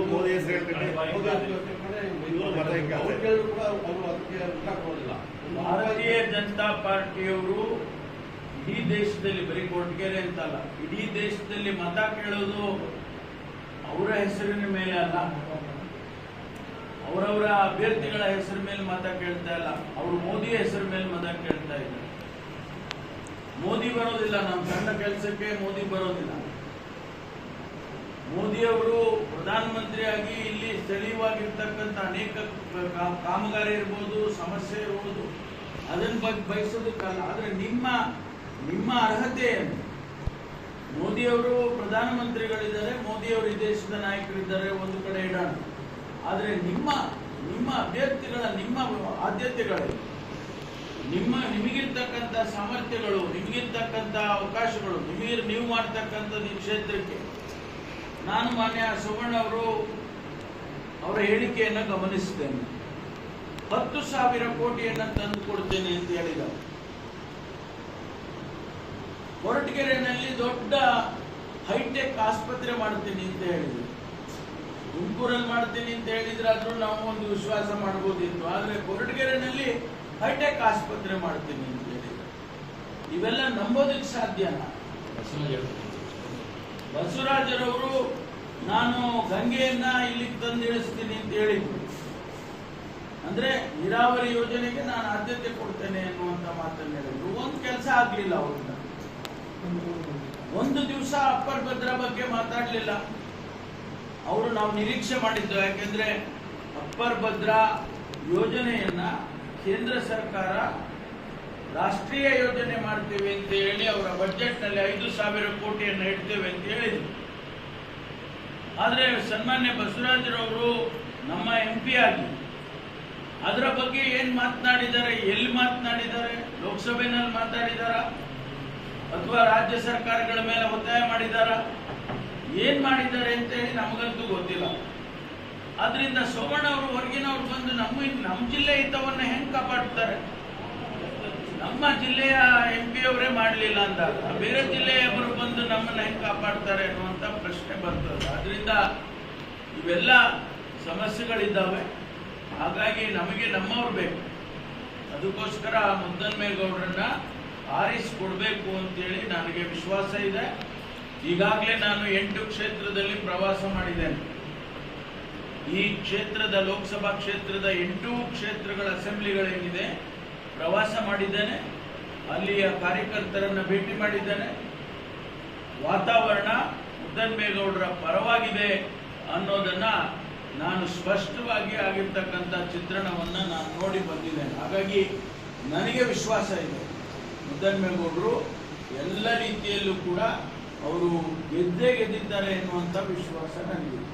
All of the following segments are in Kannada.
ಇವರು ಮೋದಿ ಹೆಸರು ಹೇಳ್ಬಿಟ್ಟು ಇವರು? ಭಾರತೀಯ ಜನತಾ ಪಾರ್ಟಿಯವರು ಇಡೀ ದೇಶದಲ್ಲಿ, ಬರೀ ಕೊಟ್ಗೆರೆ ಅಂತಲ್ಲ, ಇಡೀ ದೇಶದಲ್ಲಿ ಮತ ಕೇಳೋದು ಅವರ ಹೆಸರಿನ ಮೇಲೆ ಅಲ್ಲ. ಅವರವರ ಅಭ್ಯರ್ಥಿಗಳ ಹೆಸರ ಮೇಲೆ ಮತ ಕೇಳ್ತಾ ಇಲ್ಲ. ಅವರು ಮೋದಿ ಹೆಸರ ಮೇಲೆ ಮತ ಕೇಳ್ತಾ ಇದ್ದಾರೆ. ಮೋದಿ ಬರೋದಿಲ್ಲ ನಮ್ಮ ಸಣ್ಣ ಕೆಲಸಕ್ಕೆ ಮೋದಿ ಬರೋದಿಲ್ಲ. ಮೋದಿ ಅವರು ಪ್ರಧಾನಮಂತ್ರಿಯಾಗಿ ಇಲ್ಲಿ ಸ್ಥಳೀಯವಾಗಿರ್ತಕ್ಕಂಥ ಅನೇಕ ಕಾಮಗಾರಿ ಇರ್ಬೋದು, ಸಮಸ್ಯೆ ಇರ್ಬೋದು ಅದನ್ನ ಬಗ್ಗೆ ಬಯಸೋದಕ್ಕಲ್ಲ ಆದರೆ ನಿಮ್ಮ ನಿಮ್ಮ ಅರ್ಹತೆ ಏನು? ಮೋದಿ ಅವರು ಪ್ರಧಾನಮಂತ್ರಿಗಳಿದ್ದಾರೆ, ಮೋದಿ ಅವರು ಈ ದೇಶದ ನಾಯಕರಿದ್ದಾರೆ, ಒಂದು ಕಡೆ ಇಡೋಣ. ಆದರೆ ನಿಮ್ಮ ನಿಮ್ಮ ಅಭ್ಯರ್ಥಿಗಳ, ನಿಮ್ಮ ಆದ್ಯತೆಗಳು, ನಿಮ್ಮ, ನಿಮಗಿರ್ತಕ್ಕಂಥ ಸಾಮರ್ಥ್ಯಗಳು, ನಿಮಗಿರ್ತಕ್ಕಂಥ ಅವಕಾಶಗಳು ನಿಮಗೆ ನೀವು ಮಾಡ್ತಕ್ಕಂಥದ್ದು ಈ ಕ್ಷೇತ್ರಕ್ಕೆ ನಾನು ಮಾನ್ಯ ಸುವರ್ಣ ಅವರು ಅವರ ಹೇಳಿಕೆಯನ್ನು ಗಮನಿಸಿದ್ದೇನೆ. ಹತ್ತು ಸಾವಿರ ಕೋಟಿಯನ್ನು ತಂದು ಕೊಡ್ತೇನೆ ಅಂತ ಹೇಳಿದರು ಕೊರಟಗೆರೆನಲ್ಲಿ ದೊಡ್ಡ ಹೈಟೆಕ್ ಆಸ್ಪತ್ರೆ ಮಾಡ್ತೀನಿ ಅಂತ ಹೇಳಿದ್ರು. ತುಮಕೂರಲ್ಲಿ ಮಾಡ್ತೀನಿ ಅಂತ ಹೇಳಿದ್ರಾದ್ರೂ ನಾವು ಒಂದು ವಿಶ್ವಾಸ ಮಾಡ್ಬೋದಿತ್ತು ಆದ್ರೆ ಕೊರಟಗೆರೆನಲ್ಲಿ ಹೈಟೆಕ್ ಆಸ್ಪತ್ರೆ ಮಾಡ್ತೀನಿ ಅಂತ ಹೇಳಿದ್ರು. ಇವೆಲ್ಲ ನಂಬೋದಕ್ಕೆ ಸಾಧ್ಯನಾ ಬಸವರಾಜರವರು ನಾನು ಗಂಗೆಯನ್ನ ಇಲ್ಲಿಗೆ ತಂದು ಇಳಿಸ್ತೀನಿ ಅಂತ ಹೇಳಿದ್ರು. ಅಂದ್ರೆ ನೀರಾವರಿ ಯೋಜನೆಗೆ ನಾನು ಆದ್ಯತೆ ಕೊಡ್ತೇನೆ ಅನ್ನುವಂತ ಮಾತನ್ನ ಹೇಳಿದ್ರು. ಒಂದು ಕೆಲಸ ಆಗ್ಲಿಲ್ಲ ಅವ್ರನ್ನ. ಒಂದು ದಿವಸ ಅಪ್ಪರ್ ಭದ್ರ ಬಗ್ಗೆ ಮಾತಾಡ್ಲಿಲ್ಲ. ಅವರು ನಾವು ನಿರೀಕ್ಷೆ ಮಾಡಿದ್ದು ಯಾಕೆಂದ್ರೆ ಅಪ್ಪರ್ ಭದ್ರಾ ಯೋಜನೆಯನ್ನ ಕೇಂದ್ರ ಸರ್ಕಾರ ರಾಷ್ಟ್ರೀಯ ಯೋಜನೆ ಮಾಡ್ತೀವಿ ಅಂತ ಹೇಳಿ ಅವರ ಬಜೆಟ್ನಲ್ಲಿ ಐದು ಸಾವಿರ ಕೋಟಿಯನ್ನು ಇಡ್ತೇವೆ ಅಂತ ಹೇಳಿದ್ರು. ಆದ್ರೆ ಸನ್ಮಾನ್ಯ ಬಸವರಾಜರವರು ನಮ್ಮ ಎಂ ಪಿ ಆಗಿ ಅದರ ಬಗ್ಗೆ ಏನ್ ಮಾತನಾಡಿದ್ದಾರೆ, ಎಲ್ಲಿ ಮಾತನಾಡಿದ್ದಾರೆ, ಲೋಕಸಭೆನಲ್ಲಿ ಮಾತಾಡಿದಾರ, ಅಥವಾ ರಾಜ್ಯ ಸರ್ಕಾರಗಳ ಮೇಲೆ ಒತ್ತಾಯ ಮಾಡಿದಾರ, ಏನ್ ಮಾಡಿದ್ದಾರೆ ಅಂತ ಹೇಳಿ ನಮಗಂತೂ ಗೊತ್ತಿಲ್ಲ. ಅದರಿಂದ ಸೋಮಣ್ಣ ಅವರು ಹೊರಗಿನವ್ರು ಬಂದು ನಮ್ಮ ನಮ್ಮ ಜಿಲ್ಲೆ ಹಿತವನ್ನು ಹೆಂಗ್ ಕಾಪಾಡ್ತಾರೆ? ನಮ್ಮ ಜಿಲ್ಲೆಯ ಎಂ ಪಿ ಅವರೇ ಮಾಡಲಿಲ್ಲ ಅಂದಾಗ, ಬೇರೆ ಜಿಲ್ಲೆಯವರು ಬಂದು ನಮ್ಮನ್ನ ಹೆಂಗ್ ಕಾಪಾಡ್ತಾರೆ ಅನ್ನುವಂತ ಪ್ರಶ್ನೆ ಬರ್ತದೆ ಅದರಿಂದ ಇವೆಲ್ಲ ಸಮಸ್ಯೆಗಳಿದ್ದಾವೆ. ಹಾಗಾಗಿ ನಮಗೆ ನಮ್ಮವ್ರು ಬೇಕು. ಅದಕ್ಕೋಸ್ಕರ ಮುದ್ದನ್ಮೇಗೌಡರನ್ನ ಆರಿಸಿಕೊಡ್ಬೇಕು ಅಂತೇಳಿ ನನಗೆ ವಿಶ್ವಾಸ ಇದೆ. ಈಗಾಗಲೇ ನಾನು ಎಂಟು ಕ್ಷೇತ್ರದಲ್ಲಿ ಪ್ರವಾಸ ಮಾಡಿದ್ದೇನೆ. ಈ ಕ್ಷೇತ್ರದ ಲೋಕಸಭಾ ಕ್ಷೇತ್ರದ ಎಂಟು ಕ್ಷೇತ್ರಗಳ ಅಸೆಂಬ್ಲಿಗಳೇನಿದೆ ಪ್ರವಾಸ ಮಾಡಿದ್ದೇನೆ. ಅಲ್ಲಿಯ ಕಾರ್ಯಕರ್ತರನ್ನ ಭೇಟಿ ಮಾಡಿದ್ದೇನೆ. ವಾತಾವರಣ ಮುದ್ದನ್ಮೇಗೌಡರ ಪರವಾಗಿದೆ ಅನ್ನೋದನ್ನ ನಾನು ಸ್ಪಷ್ಟವಾಗಿ ಆಗಿರ್ತಕ್ಕಂಥ ಚಿತ್ರಣವನ್ನ ನಾನು ನೋಡಿ ಬಂದಿದ್ದೇನೆ. ಹಾಗಾಗಿ ನನಗೆ ವಿಶ್ವಾಸ ಇದೆ. ಮುದ್ದನ್ಮೇಗೌಡರು ಎಲ್ಲ ರೀತಿಯಲ್ಲೂ ಕೂಡ ಅವರು ಗೆದ್ದೇ ಗೆದ್ದಿದ್ದಾರೆ ಎನ್ನುವಂಥ ವಿಶ್ವಾಸ ನನಗಿದೆ.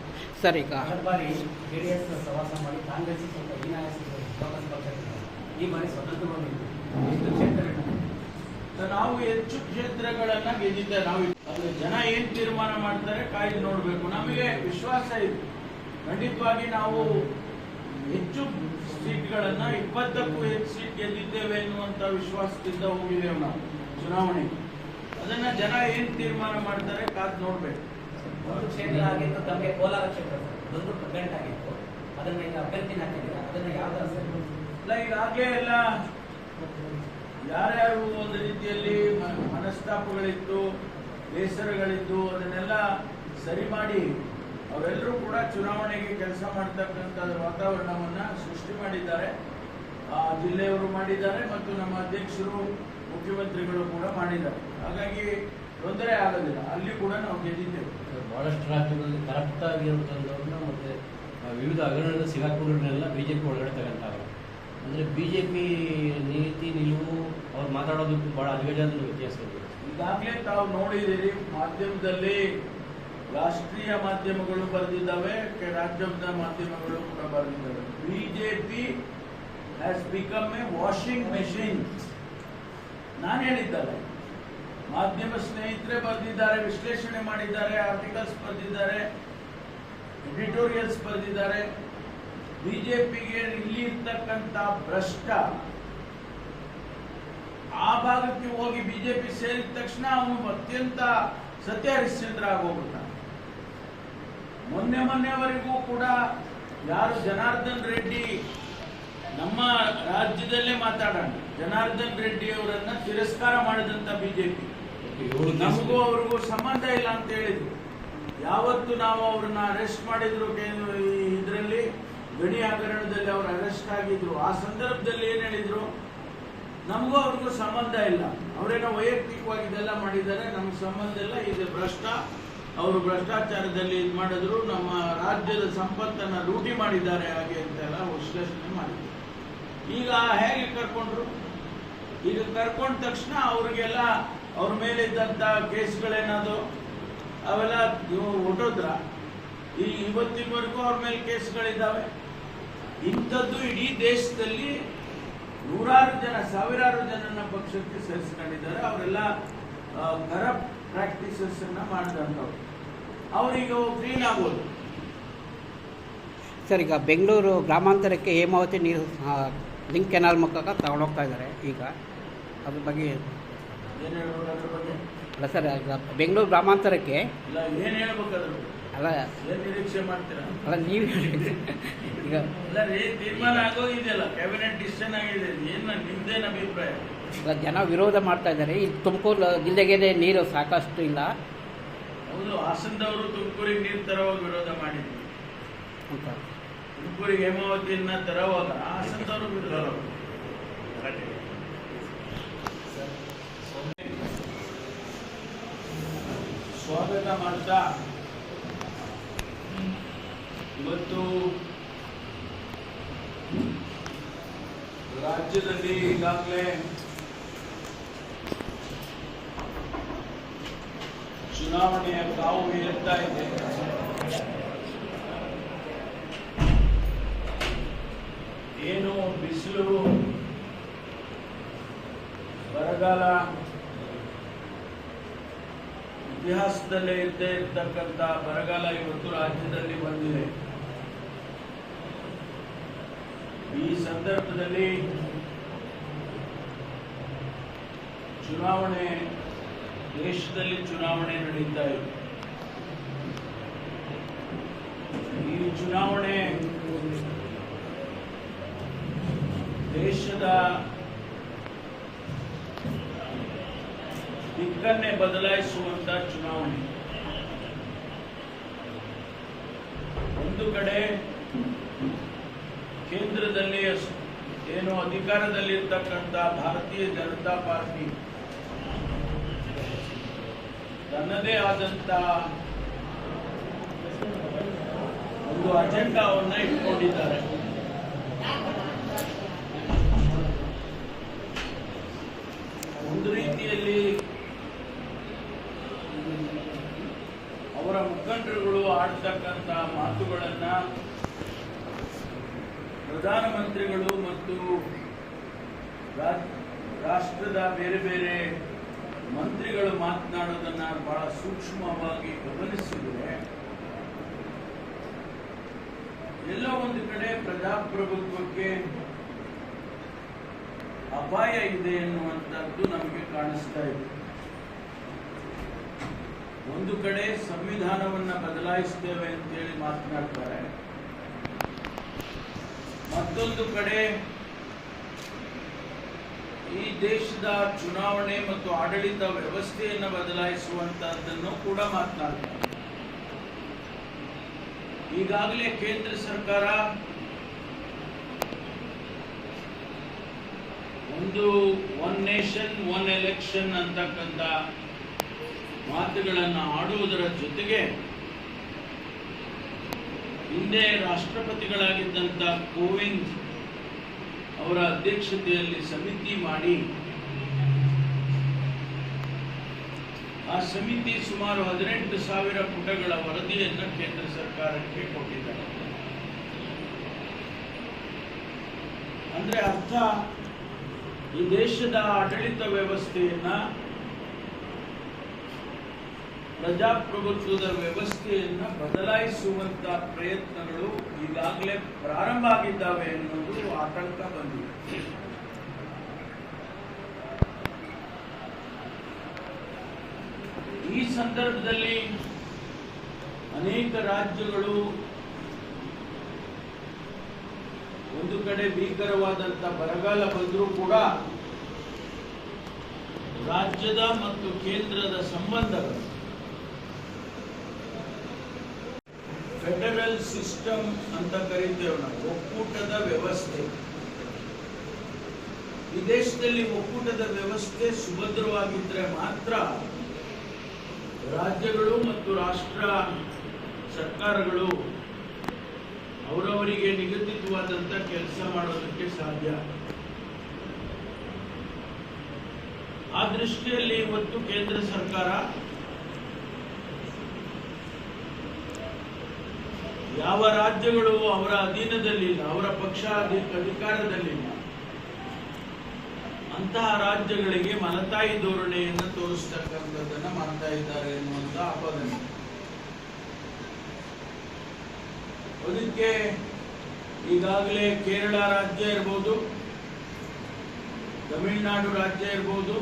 ಸರಿ ಬಾರಿ ಜೆಡಿಎಸ್ ಪ್ರವಾಸ ಮಾಡಿ ಕಾಂಗ್ರೆಸ್ ಈ ಬಾರಿ ಸ್ವತಂತ್ರವಾಗಿತ್ತು ಎಷ್ಟು ಕ್ಷೇತ್ರಗಳು ನಾವು ಹೆಚ್ಚು ಕ್ಷೇತ್ರಗಳನ್ನ ಗೆದ್ದಿದ್ದೆ ನಾವು ಅದು ಜನ ಏನ್ ತೀರ್ಮಾನ ಮಾಡ್ತಾರೆ ಕಾಯ್ದು ನೋಡ್ಬೇಕು. ನಮಗೆ ವಿಶ್ವಾಸ ಇದೆ. ಖಂಡಿತವಾಗಿ ನಾವು ಹೆಚ್ಚು ಸೀಟ್ಗಳನ್ನ ಇಪ್ಪತ್ತಕ್ಕೂ ಹೆಚ್ಚು ಸೀಟ್ ಗೆದ್ದಿದ್ದೇವೆ ಎನ್ನುವಂತ ವಿಶ್ವಾಸದಿಂದ ಹೋಗಿದ್ದೇವೆ ನಾವು ಚುನಾವಣೆ. ಅದನ್ನ ಜನ ಏನ್ ತೀರ್ಮಾನ ಮಾಡ್ತಾರೆ ಕಾದ್ ನೋಡ್ಬೇಕು. ಒಂದು ಕ್ಷೇತ್ರ ಆಗಿತ್ತು ತಮಗೆ ಕೋಲಾರ ಕ್ಷೇತ್ರ ಒಂದು ಆಗಿತ್ತು ಅದನ್ನ ಈಗ ಅಭ್ಯರ್ಥಿನ ಹಾಕಿದ್ದೀರಾ? ಅದನ್ನ ಯಾವ್ದು ಅಲ್ಲ ಈಗಾಗಲೇ ಎಲ್ಲ ಯಾರ್ಯಾರು ಒಂದು ರೀತಿಯಲ್ಲಿ ಮನಸ್ತಾಪಗಳಿತ್ತು ಬೇಸರಗಳಿದ್ದು, ಅದನ್ನೆಲ್ಲ ಸರಿ ಮಾಡಿ ಅವರೆಲ್ಲರೂ ಕೂಡ ಚುನಾವಣೆಗೆ ಕೆಲಸ ಮಾಡ್ತಕ್ಕಂಥ ವಾತಾವರಣವನ್ನ ಸೃಷ್ಟಿ ಮಾಡಿದ್ದಾರೆ. ಆ, ಜಿಲ್ಲೆಯವರು ಮಾಡಿದ್ದಾರೆ ಮತ್ತು ನಮ್ಮ ಅಧ್ಯಕ್ಷರು, ಮುಖ್ಯಮಂತ್ರಿಗಳು ಕೂಡ ಮಾಡಿದ್ದಾರೆ. ಹಾಗಾಗಿ ತೊಂದರೆ ಆಗೋದಿಲ್ಲ. ಅಲ್ಲಿ ಕೂಡ ನಾವು ಗೆದ್ದಿದ್ದೇವೆ. ಬಹಳಷ್ಟು ರಾಜ್ಯಗಳಲ್ಲಿ ಕರಪ್ಟ್ ಆಗಿರುವಂತಹ ಮತ್ತೆ ವಿವಿಧ ಹಗರಣದ ಸಿಗಾಕೊಂಡಿರೋನ್ನೆಲ್ಲ ಬಿಜೆಪಿ ಒಳಗಡೆ ತಗೊಂತಾರೆ ಅಂದರೆ ಬಿ ಜೆ ಪಿ ನೀತಿ, ನಿಲುವು ಅವ್ರು ಮಾತಾಡೋದಕ್ಕೂ ಭಾಳ ಅಜಗಜಾದ ವ್ಯತ್ಯಾಸ ಇದೆ. ಈಗಾಗಲೇ ತಾವು ನೋಡಿದಿರಿ ಮಾಧ್ಯಮದಲ್ಲಿ ರಾಷ್ಟ್ರೀಯ ಮಾಧ್ಯಮಗಳು ಬರೆದಿದ್ದಾವೆ ರಾಜ್ಯದ ಮಾಧ್ಯಮಗಳು ಕೂಡ ಬರೆದಿದ್ದಾವೆ BJP has become a washing machine ನಾನು ಹೇಳಿದ್ದಲ್ಲ, ಮಾಧ್ಯಮ ಸ್ನೇಹಿತರೆ ಬರೆದಿದ್ದಾರೆ ವಿಶ್ಲೇಷಣೆ ಮಾಡಿದ್ದಾರೆ ಆರ್ಟಿಕಲ್ಸ್ ಬರೆದಿದ್ದಾರೆ ಎಡಿಟೋರಿಯಲ್ಸ್ ಬರೆದಿದ್ದಾರೆ ಬಿಜೆಪಿಗೆ ಇಲ್ಲಿ ಇರ್ತಕ್ಕಂಥ ಭ್ರಷ್ಟ ಆ ಭಾಗಕ್ಕೆ ಹೋಗಿ ಬಿಜೆಪಿ ಸೇರಿದ ತಕ್ಷಣ ಅವನು ಅತ್ಯಂತ ಸತ್ಯ ಹರಿಶ್ಚಂದ್ರ ಮೊನ್ನೆ ಮೊನ್ನೆವರೆಗೂ ಕೂಡ ಯಾರು ಜನಾರ್ದನ್ ರೆಡ್ಡಿ ನಮ್ಮ ರಾಜ್ಯದಲ್ಲೇ ಮಾತಾಡೋಣ. ಜನಾರ್ದನ್ ರೆಡ್ಡಿ ಅವರನ್ನ ತಿರಸ್ಕಾರ ಮಾಡಿದಂತ ಬಿಜೆಪಿ. ನಮಗೂ ಅವ್ರಿಗೂ ಸಂಬಂಧ ಇಲ್ಲ ಅಂತ ಹೇಳಿದ್ರು. ಯಾವತ್ತು ನಾವು ಅವ್ರನ್ನ ಅರೆಸ್ಟ್ ಮಾಡಿದ್ರು ಇದರಲ್ಲಿ ಗಣಿ ಹಗರಣದಲ್ಲಿ ಅವರು ಅರೆಸ್ಟ್ ಆಗಿದ್ರು. ಆ ಸಂದರ್ಭದಲ್ಲಿ ಏನ್ ಹೇಳಿದ್ರು? ನಮಗೂ ಅವ್ರಿಗೂ ಸಂಬಂಧ ಇಲ್ಲ. ಅವರೇನೋ ವೈಯಕ್ತಿಕವಾಗಿ ಇದೆಲ್ಲ ಮಾಡಿದ್ದಾರೆ. ನಮ್ಗೆ ಸಂಬಂಧ ಇಲ್ಲ. ಇದು ಭ್ರಷ್ಟ, ಅವರು ಭ್ರಷ್ಟಾಚಾರದಲ್ಲಿ ಇದು ಮಾಡಿದ್ರು. ನಮ್ಮ ರಾಜ್ಯದ ಸಂಪತ್ತನ್ನ ಲೂಟಿ ಮಾಡಿದ್ದಾರೆ ಹಾಗೆ ಅಂತೆಲ್ಲ ವಿಶ್ಲೇಷಣೆ ಮಾಡಿದ್ರು. ಈಗ ಹೇಗೆ ಕರ್ಕೊಂಡ್ರು? ಈಗ ಕರ್ಕೊಂಡ ತಕ್ಷಣ ಅವ್ರಿಗೆಲ್ಲ ಅವ್ರ ಮೇಲೆ ಇದ್ದಂತ ಕೇಸ್ಗಳೇನಾದ್ರು? ಅವೆಲ್ಲ ಹೊಟ್ಟೋದ್ರ ಈ ಇವತ್ತಿನವರೆಗೂ ಅವ್ರ ಮೇಲೆ ಕೇಸ್ಗಳಿದ್ದಾವೆ ಇಂಥದ್ದು ಇಡೀ ದೇಶದಲ್ಲಿ ನೂರಾರು ಜನ ಸಾವಿರಾರು ಜನನ ಪಕ್ಷಕ್ಕೆ ಸೇರಿಸ್ಕೊಂಡಿದ್ದಾರೆ. ಅವರೆಲ್ಲ ಕರಪ್ಟ್ ಪ್ರಾಕ್ಟೀಸಸ್ ಅನ್ನ ಮಾಡಿದಂಥವ್ರು. ಅವ್ರೀಗ ಕ್ಲೀನ್ ಆಗ್ಬೋದು. ಸರ್ ಈಗ ಬೆಂಗಳೂರು ಗ್ರಾಮಾಂತರಕ್ಕೆ ಹೇಮಾವತಿ ನೀರು ಲಿಂಕ್ ಕೆನಾಲ್ ಮುಖಾಂತರ ತಗೊಂಡೋಗ್ತಾ ಇದ್ದಾರೆ. ಈಗ ಅದ್ರ ಬಗ್ಗೆ ಅಲ್ಲ ಸರ್ ಬೆಂಗಳೂರು ಗ್ರಾಮಾಂತರಕ್ಕೆ ಅಲ್ಲ ಅಲ್ಲ ನೀವು ಈಗ ತೀರ್ಮಾನ ಆಗೋಗಿದೆಯಲ್ಲ ಕ್ಯಾಬಿನೆಟ್ ಡಿಸಿಷನ್ ಆಗಿದೆ. ಏನ್ ನಿಮ್ದೇನ್ ಅಭಿಪ್ರಾಯ? ಜನ ವಿರೋಧ ಮಾಡ್ತಾ ಇದ್ದಾರೆ. ಈ ತುಮಕೂರು ಜಿಲ್ಲೆಗೆ ನೀರು ಸಾಕಷ್ಟು ಇಲ್ಲ. ಹೌದು ಹಾಸನದವರು ತುಮಕೂರಿಗೆ ನೀರು ತರುವಾಗ ವಿರೋಧ ಮಾಡಿದ್ರು. ಅಂತ ತುಮಕೂರಿಗೆ ಹೇಮಾವತಿಯನ್ನ ತರುವಾಗ ಹಾಸನದವರು ವಿರೋಧ ಸ್ವಾಗತ ಮಾಡ್ತಾ. ಇವತ್ತು ರಾಜ್ಯದಲ್ಲಿ ಈಗಾಗಲೇ ಚುನಾವಣೆಯ ಕಾವು ಏರ್ತಾ ಇದೆ. ಏನು ಬಿಸಿಲು, ಬರಗಾಲ ಇತಿಹಾಸದಲ್ಲೇ ಇದ್ದೇ ಇರ್ತಕ್ಕಂಥ ಬರಗಾಲ ಇವತ್ತು ರಾಜ್ಯದಲ್ಲಿ ಬಂದಿದೆ. ಈ ಸಂದರ್ಭದಲ್ಲಿ ಚುನಾವಣೆ, ದೇಶದಲ್ಲಿ ಚುನಾವಣೆ ನಡೀತಾ ಇದೆ. ಈ ಚುನಾವಣೆ ದೇಶದ ದಿಕ್ಕನ್ನೇ ಬದಲಾಯಿಸುವಂತ ಚುನಾವಣೆ. ಒಂದು ಕಡೆ ಕೇಂದ್ರದಲ್ಲಿ ಏನು ಅಧಿಕಾರದಲ್ಲಿರ್ತಕ್ಕಂಥ ಭಾರತೀಯ ಜನತಾ ಪಾರ್ಟಿ. ತನ್ನದೇ ಆದಂತ ಒಂದು ಅಜೆಂಡಾವನ್ನ ಇಟ್ಕೊಂಡಿದ್ದಾರೆ. ಒಂದು ರೀತಿಯಲ್ಲಿ ಅವರ ಮುಖಂಡರುಗಳು ಆಡ್ತಕ್ಕಂತ ಮಾತುಗಳನ್ನ ಪ್ರಧಾನಮಂತ್ರಿಗಳು ಮತ್ತು ರಾಷ್ಟ್ರದ ಬೇರೆ ಬೇರೆ ಮಂತ್ರಿಗಳು ಮಾತನಾಡೋದನ್ನ ಬಹಳ ಸೂಕ್ಷ್ಮವಾಗಿ ಗಮನಿಸಿದರೆ, ಎಲ್ಲ ಒಂದು ಕಡೆ ಪ್ರಜಾಪ್ರಭುತ್ವಕ್ಕೆ ಅಪಾಯ ಇದೆ ಎನ್ನುವಂಥದ್ದು ನಮಗೆ ಕಾಣಿಸ್ತಾ ಇದೆ. ಒಂದು ಕಡೆ ಸಂವಿಧಾನವನ್ನ ಬದಲಾಯಿಸ್ತೇವೆ ಅಂತೇಳಿ ಮಾತನಾಡ್ತಾರೆ. ಮತ್ತೊಂದು ಕಡೆ ಈ ದೇಶದ ಚುನಾವಣೆ ಮತ್ತು ಆಡಳಿತ ವ್ಯವಸ್ಥೆಯನ್ನು ಬದಲಾಯಿಸುವಂತಹದ್ದನ್ನು ಕೂಡ ಮಾತನಾಡ್ತಾರೆ. ಈಗಾಗಲೇ ಕೇಂದ್ರ ಸರ್ಕಾರ ಒಂದು ಒನ್ ನೇಷನ್, ಒನ್ ಎಲೆಕ್ಷನ್ ಅಂತಕ್ಕಂಥ ಮಾತುಗಳನ್ನು ಆಡುವುದರ ಜೊತೆಗೆ ಹಿಂದೆ ರಾಷ್ಟ್ರಪತಿಗಳಾಗಿದ್ದಂಥ ಕೋವಿಂದ್ ಅವರ ಅಧ್ಯಕ್ಷತೆಯಲ್ಲಿ ಸಮಿತಿ ಮಾಡಿ, ಆ ಸಮಿತಿ ಸುಮಾರು ಹದಿನೆಂಟು ಸಾವಿರ ಪುಟಗಳ ವರದಿಯನ್ನು ಕೇಂದ್ರ ಸರ್ಕಾರಕ್ಕೆ ಕೊಟ್ಟಿದ್ದಾರೆ. ಅಂದರೆ ಅರ್ಥ, ಈ ದೇಶದ ಆಡಳಿತ ವ್ಯವಸ್ಥೆಯನ್ನ ಪ್ರಜಾಪ್ರಭುತ್ವದ ವ್ಯವಸ್ಥೆಯನ್ನ ಬದಲಾಯಿಸುವಂತ ಪ್ರಯತ್ನಗಳು ಈಗಾಗಲೇ ಪ್ರಾರಂಭ ಆಗಿದ್ದಾವೆ ಎನ್ನುವುದು ಆತಂಕ ಬಂದಿದೆ. ಈ ಸಂದರ್ಭದಲ್ಲಿ ಅನೇಕ ರಾಜ್ಯಗಳು ಒಂದು ಕಡೆ ಭೀಕರವಾದಂತ ಬರಗಾಲ ಬಂದರೂ ಕೂಡ ರಾಜ್ಯದ ಮತ್ತು ಕೇಂದ್ರದ ಸಂಬಂಧಗಳು ಫೆಡರಲ್ ಸಿಸ್ಟಮ್ ಅಂತ ಕರೀತೇವೆ ನಾವು, ಒಕ್ಕೂಟದ ವ್ಯವಸ್ಥೆ. ವಿದೇಶದಲ್ಲಿ ಒಕ್ಕೂಟದ ವ್ಯವಸ್ಥೆ ಸುಭದ್ರವಾಗಿದ್ದರೆ ಮಾತ್ರ ರಾಜ್ಯಗಳು ಮತ್ತು ರಾಷ್ಟ್ರ ಸರ್ಕಾರಗಳು ಅವರವರಿಗೆ ನಿಗದಿತವಾದಂಥ ಕೆಲಸ ಮಾಡೋದಕ್ಕೆ ಸಾಧ್ಯ. ಆ ದೃಷ್ಟಿಯಲ್ಲಿ ಇವತ್ತು ಕೇಂದ್ರ ಸರ್ಕಾರ ಯಾವ ರಾಜ್ಯಗಳು ಅವರ ಅಧೀನದಲ್ಲಿ ಇಲ್ಲ ಅವರ ಪಕ್ಷ ಅಧಿಕಾರದಲ್ಲಿ ಇಲ್ಲ ಅಂತಹ ರಾಜ್ಯಗಳಿಗೆ ಮಲತಾಯಿ ಧೋರಣೆಯನ್ನು ತೋರಿಸ್ತಕ್ಕಂಥದ್ದನ್ನ ಮಾಡ್ತಾ ಇದ್ದಾರೆ ಎನ್ನುವಂತ ಆಪಾದನೆ. ಅದಕ್ಕೆ ಈಗಾಗಲೇ ಕೇರಳ ರಾಜ್ಯ ಇರ್ಬೋದು, ತಮಿಳುನಾಡು ರಾಜ್ಯ ಇರ್ಬೋದು,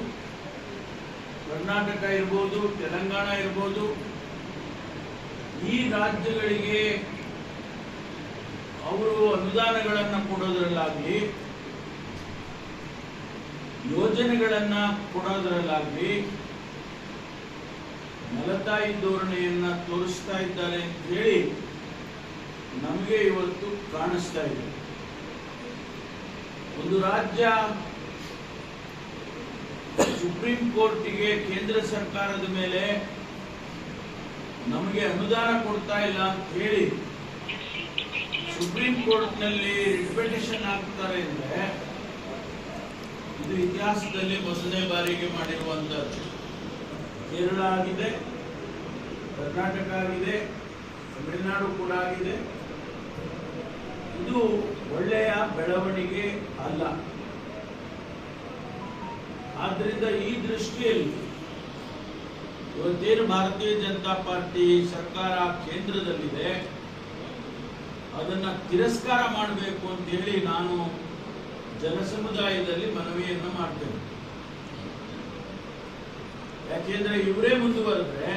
ಕರ್ನಾಟಕ ಇರ್ಬೋದು, ತೆಲಂಗಾಣ ಇರ್ಬೋದು, ಈ ರಾಜ್ಯಗಳಿಗೆ ಅವರು ಅನುದಾನಗಳನ್ನು ಕೊಡೋದ್ರಲ್ಲಾಗ್ಲಿ, ಯೋಜನೆಗಳನ್ನ ಕೊಡೋದ್ರಲ್ಲಾಗ್ಲಿ ಮಲತಾಯಿ ಧೋರಣೆಯನ್ನ ತೋರಿಸ್ತಾ ಇದ್ದಾರೆ ಅಂತ ಹೇಳಿ ನಮಗೆ ಇವತ್ತು ಕಾಣಿಸ್ತಾ ಇದೆ. ಒಂದು ರಾಜ್ಯ ಸುಪ್ರೀಂ ಕೋರ್ಟಿಗೆ ಕೇಂದ್ರ ಸರ್ಕಾರದ ಮೇಲೆ ನಮಗೆ ಅನುದಾನ ಕೊಡ್ತಾ ಇಲ್ಲ ಅಂತ ಹೇಳಿ ಸುಪ್ರೀಂ ಕೋರ್ಟ್ನಲ್ಲಿ ರಿಪಿಟೇಷನ್ ಆಗ್ತಾರೆ ಅಂದ್ರೆ ಇದು ಇತಿಹಾಸದಲ್ಲಿ ಮೊದಲನೇ ಬಾರಿಗೆ ಮಾಡಿರುವಂತದ್ದು. ಕೇರಳ ಆಗಿದೆ, ಕರ್ನಾಟಕ ಆಗಿದೆ, ತಮಿಳುನಾಡು ಕೂಡ ಆಗಿದೆ. ಇದು ಒಳ್ಳೆಯ ಬೆಳವಣಿಗೆ ಅಲ್ಲ. ಆದ್ರಿಂದ ಈ ದೃಷ್ಟಿಯಲ್ಲಿ ಇವತ್ತೇನು ಭಾರತೀಯ ಜನತಾ ಪಾರ್ಟಿ ಸರ್ಕಾರ ಕೇಂದ್ರದಲ್ಲಿದೆ ಅದನ್ನ ತಿರಸ್ಕಾರ ಮಾಡಬೇಕು ಅಂತ ಹೇಳಿ ನಾನು ಜನಸಮುದಾಯದಲ್ಲಿ ಮನವಿಯನ್ನು ಮಾಡ್ತೇನೆ. ಯಾಕೆಂದ್ರೆ ಇವರೇ ಮುಂದುವರೆದ್ರೆ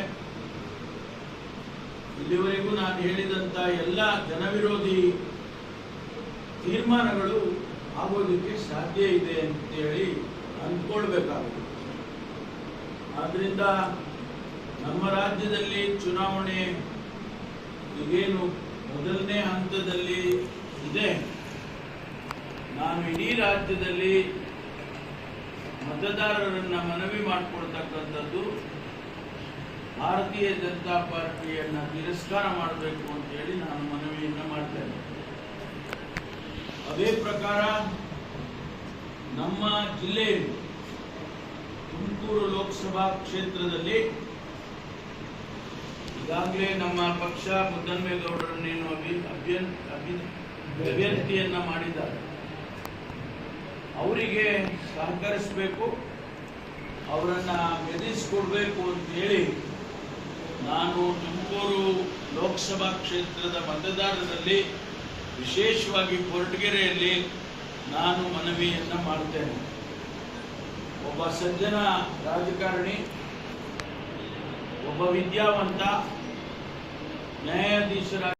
ಇಲ್ಲಿವರೆಗೂ ನಾನು ಹೇಳಿದಂತ ಎಲ್ಲ ಜನವಿರೋಧಿ ತೀರ್ಮಾನಗಳು ಆಗೋದಕ್ಕೆ ಸಾಧ್ಯ ಇದೆ ಅಂತ ಹೇಳಿ ಅಂದ್ಕೊಳ್ಬೇಕಾಗುತ್ತೆ. ಆದ್ರಿಂದ ನಮ್ಮ ರಾಜ್ಯದಲ್ಲಿ ಚುನಾವಣೆ ಈಗೇನು ಮೊದಲನೇ ಹಂತದಲ್ಲಿ ಇದೆ. ನಾನು ಇಡೀ ರಾಜ್ಯದಲ್ಲಿ ಮತದಾರರನ್ನ ಮನವಿ ಮಾಡಿಕೊಳ್ತಕ್ಕಂಥದ್ದು ಭಾರತೀಯ ಜನತಾ ಪಾರ್ಟಿಯನ್ನ ತಿರಸ್ಕಾರ ಮಾಡಬೇಕು ಅಂತ ಹೇಳಿ ನಾನು ಮನವಿಯನ್ನು ಮಾಡ್ತೇನೆ ಅದೇ ಪ್ರಕಾರ ನಮ್ಮ ಜಿಲ್ಲೆಯಲ್ಲಿ ತುಮಕೂರು ಲೋಕಸಭಾ ಕ್ಷೇತ್ರದಲ್ಲಿ ಈಗಾಗಲೇ ನಮ್ಮ ಪಕ್ಷ ಮುದ್ದನ್ಮೇಗೌಡರನ್ನೇನು ಅಭಿ ಅಭ್ಯನ್ ಅಭಿ ಅಭ್ಯರ್ಥಿಯನ್ನ ಮಾಡಿದ್ದಾರೆ. ಅವರಿಗೆ ಸಹಕರಿಸಬೇಕು, ಅವರನ್ನ ಗೆಲ್ಲಿಸಿಕೊಡ್ಬೇಕು ಅಂತ ಹೇಳಿ ನಾನು ತುಮಕೂರು ಲೋಕಸಭಾ ಕ್ಷೇತ್ರದ ಮತದಾರರಲ್ಲಿ ವಿಶೇಷವಾಗಿ ಕೊರಟಗೆರೆಯಲ್ಲಿ ನಾನು ಮನವಿಯನ್ನ ಮಾಡ್ತೇನೆ. ಒಬ್ಬ ಸಜ್ಜನ ರಾಜಕಾರಣಿ, ಒಬ್ಬ ವಿದ್ಯಾವಂತ न्यायाधीशराಗಿ